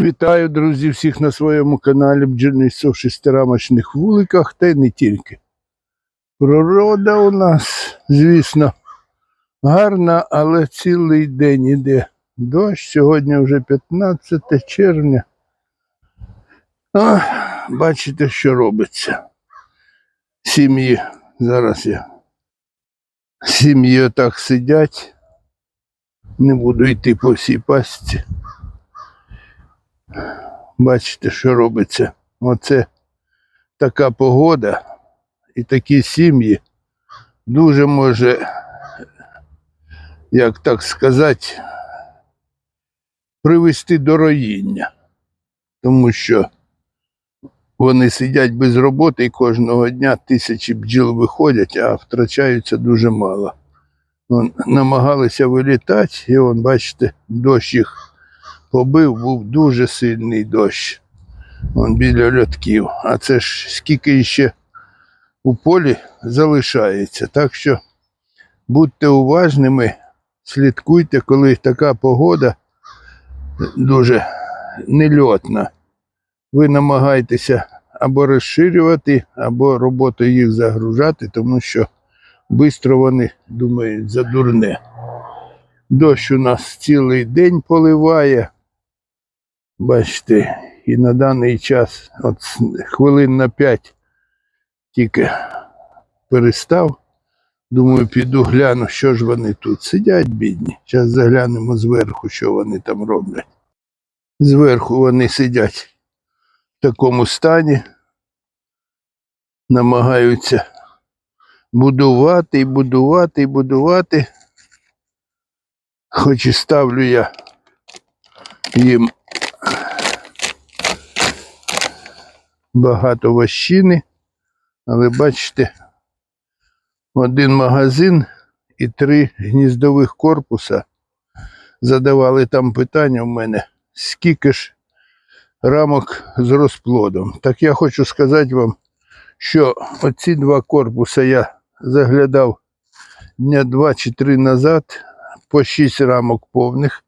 Вітаю, друзі, всіх на своєму каналі Бджільний сов шестирамочних вуликах та й не тільки. Природа у нас, звісно, гарна, але цілий день іде дощ. Сьогодні вже 15 червня. А, бачите, що робиться. Сім'ї, зараз я. Сім'ї отак сидять. Не буду йти по всій пастці. Бачите, що робиться. Оце така погода і такі сім'ї дуже може, як так сказати, привести до роїння. Тому що вони сидять без роботи і кожного дня тисячі бджіл виходять, а втрачаються дуже мало. Намагалися вилітати, і он, бачите, дощ їх побив, був дуже сильний дощ. Вон біля льотків. А це ж скільки ще у полі залишається. Так що будьте уважними, слідкуйте, коли така погода дуже нельотна. Ви намагайтеся або розширювати, або роботу їх загружати, тому що швидко вони думають за дурне. Дощ у нас цілий день поливає. Бачите, і на даний час, от хвилин на 5 тільки перестав. Думаю, піду гляну, що ж вони тут сидять, бідні. Зараз заглянемо зверху, що вони там роблять. Зверху вони сидять в такому стані, намагаються будувати і будувати і будувати. Хоч і ставлю я їм багато вощини, але бачите, один магазин і три гніздових корпуса. Задавали там питання в мене, скільки ж рамок з розплодом. Так я хочу сказати вам, що оці два корпуса я заглядав дня два чи три назад, по шість рамок повних,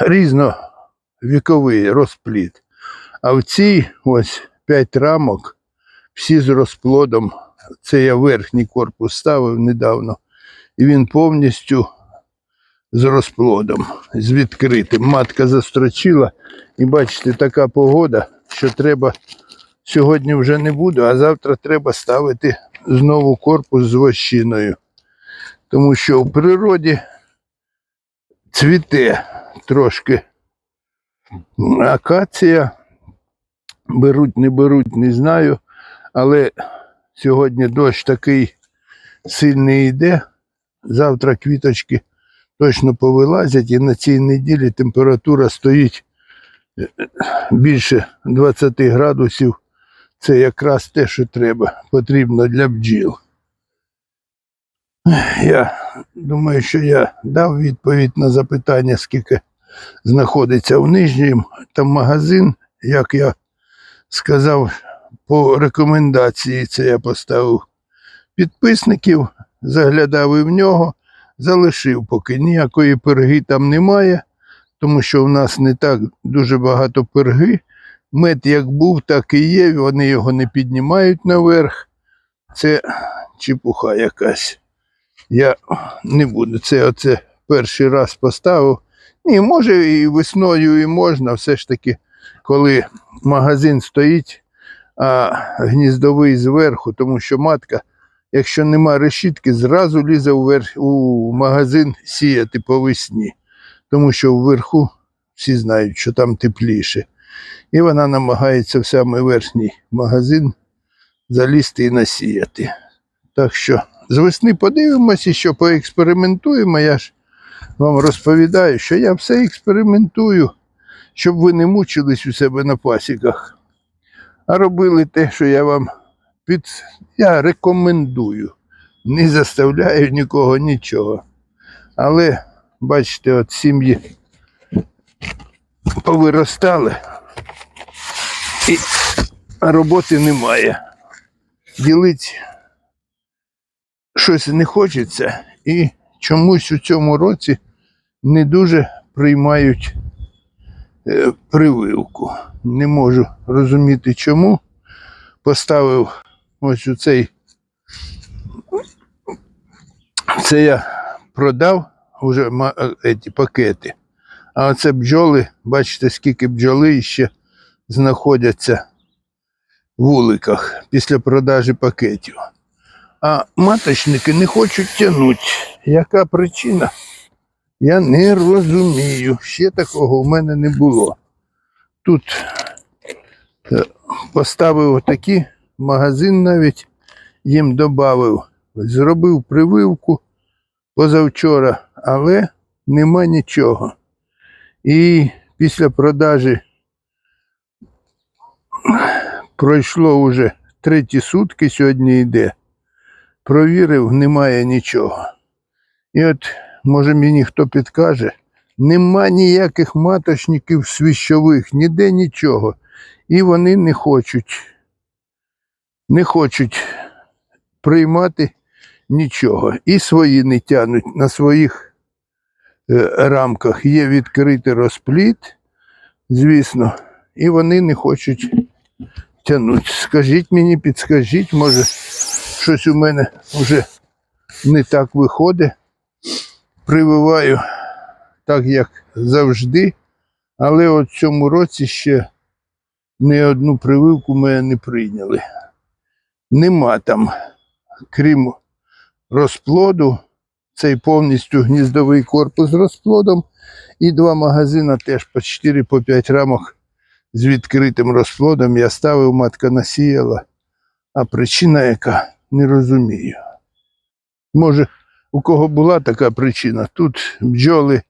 різновіковий розплід. А в цій ось п'ять рамок, всі з розплодом. Це я верхній корпус ставив недавно. І він повністю з розплодом, з відкритим. Матка застрочила. І бачите, така погода, що треба сьогодні вже не буду, а завтра треба ставити знову корпус з вощиною. Тому що в природі цвіте трошки акація. Беруть, не беруть, не знаю. Але сьогодні дощ такий сильний йде. Завтра квіточки точно повилазять, і на цій неділі температура стоїть е, більше 20 градусів. Це якраз те, що треба, потрібно для бджіл. Я думаю, що я дав відповідь на запитання, скільки знаходиться в нижньому. Там магазин, як я сказав, по рекомендації це я поставив підписників, заглядав і в нього, залишив, поки ніякої перги там немає, тому що в нас не так дуже багато перги. Мед як був, так і є, вони його не піднімають наверх. Це чепуха якась. Я не буду. Це оце перший раз поставив. Ні, може і весною, і можна. Все ж таки, коли магазин стоїть, а гніздовий зверху, тому що матка, якщо нема решітки, зразу лізе у магазин сіяти по весні. Тому що вверху всі знають, що там тепліше. І вона намагається в самий верхній магазин залізти і насіяти. Так що з весни подивимося, що поекспериментуємо. Я ж вам розповідаю, що я все експериментую, щоб ви не мучились у себе на пасіках, а робили те, що я вам під... я рекомендую. Не заставляю нікого нічого. Але, бачите, от сім'ї повиростали і роботи немає. Ділить щось не хочеться, і чомусь у цьому році не дуже приймають прививку. Не можу розуміти чому. Поставив ось у цей. Це я продав вже е, ці пакети. А оце бджоли, бачите, скільки бджоли ще знаходяться в вуликах після продажі пакетів. А маточники не хочуть тягнути. Яка причина? Я не розумію. Ще такого в мене не було. Тут е, поставив отакі, магазин навіть їм додав. Зробив прививку позавчора, але нема нічого. І після продажі пройшло вже треті сутки, сьогодні йде. Провірив, немає нічого. І от, може, мені хто підкаже, нема ніяких маточників свіщових, ніде нічого. І вони не хочуть, не хочуть приймати нічого. І свої не тянуть на своїх е, рамках. Є відкритий розпліт, звісно, і вони не хочуть тягнути. Скажіть мені, підскажіть, може, щось у мене вже не так виходить. Прививаю так, як завжди, але от в цьому році ще ні одну прививку мене не прийняли. Нема там, крім розплоду, цей повністю гніздовий корпус з розплодом, і два магазини теж по 4-5 рамок з відкритим розплодом. Я ставив, матка насіяла. А причина яка не розумію. Може, у кого була така причина, тут бджоли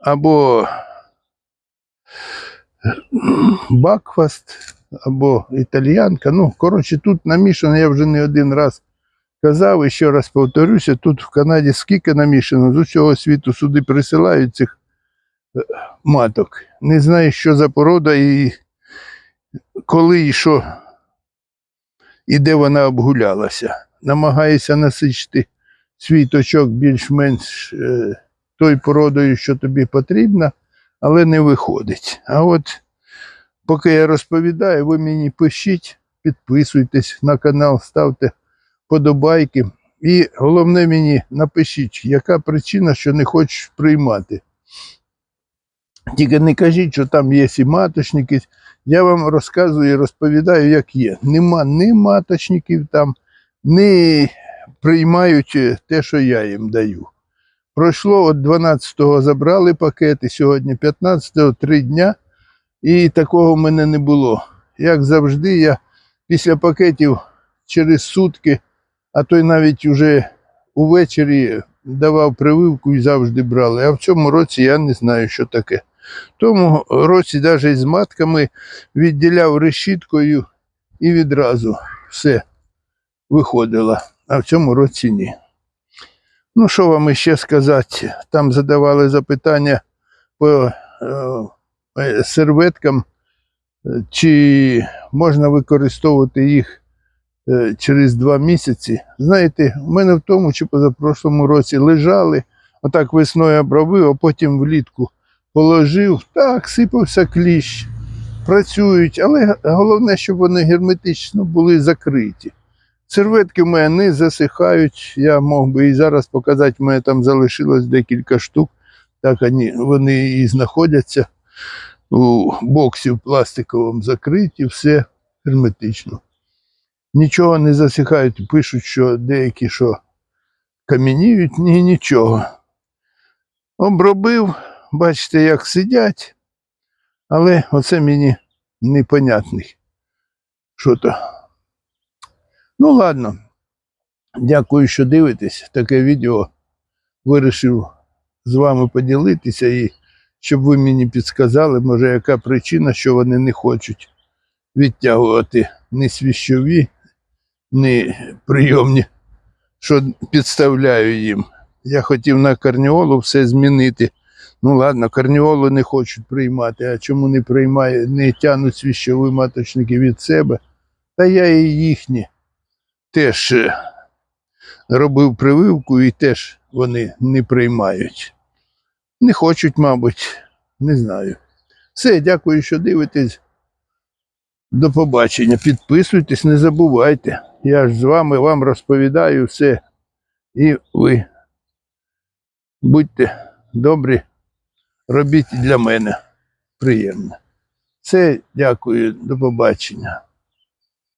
або бакфаст, або італіянка. Ну, коротше, тут намішано, я вже не один раз казав і ще раз повторюся, тут в Канаді скільки намішано, з усього світу сюди присилають цих е, маток. Не знаю, що за порода і коли і що, і де вона обгулялася. Намагаюся насичити свій точок більш-менш е, той породою, що тобі потрібно, але не виходить. А от поки я розповідаю, ви мені пишіть, підписуйтесь на канал, ставте подобайки. І головне мені напишіть, яка причина, що не хочеш приймати. Тільки не кажіть, що там є і маточники. Я вам розказую і розповідаю, як є. Нема ні маточників там, ні приймають те, що я їм даю. Пройшло от 12-го забрали пакети, сьогодні 15-го, три дня, і такого в мене не було. Як завжди, я після пакетів через сутки, а то й навіть уже увечері давав прививку і завжди брали. А в цьому році я не знаю, що таке. Тому році навіть з матками відділяв решіткою і відразу все виходило, а в цьому році ні. Ну, що вам іще сказати? Там задавали запитання по е, е, серветкам, е, чи можна використовувати їх е, через два місяці. Знаєте, у мене в тому чи позапрошлому році лежали, отак весною обробив, а потім влітку положив, так, сипався кліщ. Працюють, але головне, щоб вони герметично були закриті. Серветки в мене не засихають. Я мог би і зараз показати, в мене там залишилось декілька штук. Так вони, і знаходяться у боксі в пластиковому закриті, все герметично. Нічого не засихають, пишуть, що деякі що кам'яніють, ні, нічого. Обробив, бачите, як сидять, але оце мені непонятний. Що то. Ну, ладно. Дякую, що дивитесь. Таке відео вирішив з вами поділитися і щоб ви мені підсказали, може, яка причина, що вони не хочуть відтягувати ні свіщові, ні прийомні, що підставляю їм. Я хотів на карніолу все змінити. Ну ладно, карніолу не хочуть приймати, а чому не приймає, не тянуть свіщові маточники від себе? Та я і їхні теж е, робив прививку і теж вони не приймають. Не хочуть, мабуть, не знаю. Все, дякую, що дивитесь. До побачення. Підписуйтесь, не забувайте. Я ж з вами вам розповідаю все. І ви будьте добрі, робіть для мене приємно. Все, дякую, до побачення.